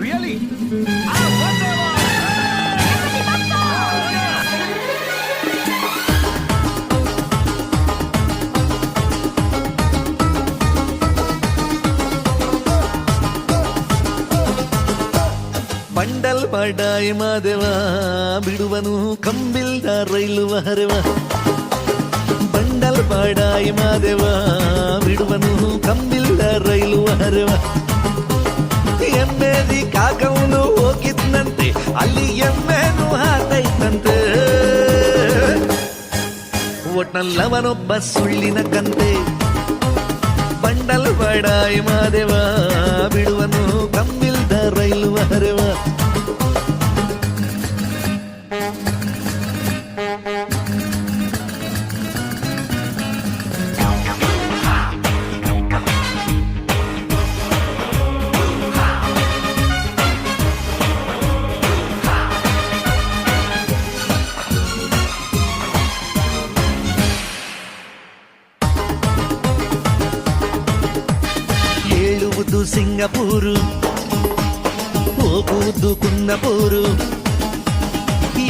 Really bundle ಬಡಾಯಿ ಮಾದೇವ ಬಿಡುವನು ಕಂಬಿಲ್ದ ರೈಲು ಹರವ ಬಂಡಲ್ ಬಡಾಯಿ ಮಾದೇವ ಬಿಡುವನು ಒಟ್ನಲ್ಲವನೊಬ್ಬ ಸುಳ್ಳಿನ ಕಂತೆ. ಬಂಡಲ್ ಬಡಾಯಿ ಮಾದೇವ ಬಿಡುವನು ಕಂಬಿಲ್ದ ರೈಲು ಹರವ. ಹೇಳುವುದು ಸಿಂಗಪೂರು ಹೋಗುವುದು ಕುಂದಪೂರು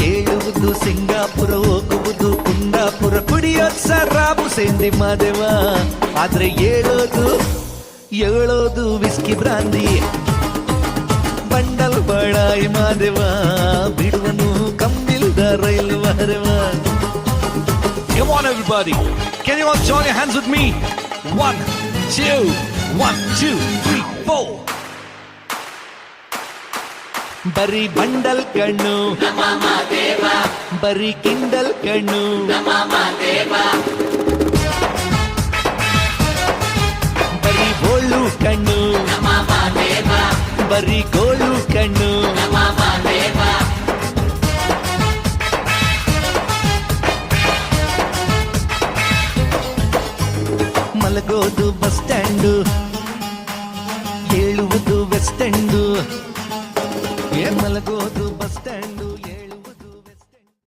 ಹೇಳುವುದು ಸಿಂಗಾಪುರ ಹೋಗುವುದು ಕುಂದಾಪುರ ಕುಡಿಯೋ ಸರಾಬು ಸೇಂದಿ ಮಾದೇವ ಆದ್ರೆ ಹೇಳೋದು ಹೇಳೋದು ವಿಸ್ಕಿ ಬ್ರಾಂದಿ ಬಂಡಲ್ ಬಡಾಯಿ ಮಾದೇವ ಬಿಡುವನು ಕಂಬಿಲ್ದ rail ಹರವ Come on, everybody. Can you all join your hands with me? One, two, one two three four బరి బండల్ కన్ను బరి కిండల్ కన్ను బరి బోళ్ళు కన్ను బరి గోళ్ళు కన్ను మలగోదు బస్ ಸ್ಟ್ಯಾಂಡು ಹೇಳುವುದು ವೆಸ್ಟ್ ಎಂಡು ಏ ಮಲಗೋದು ಬಸ್ ಸ್ಟ್ಯಾಂಡು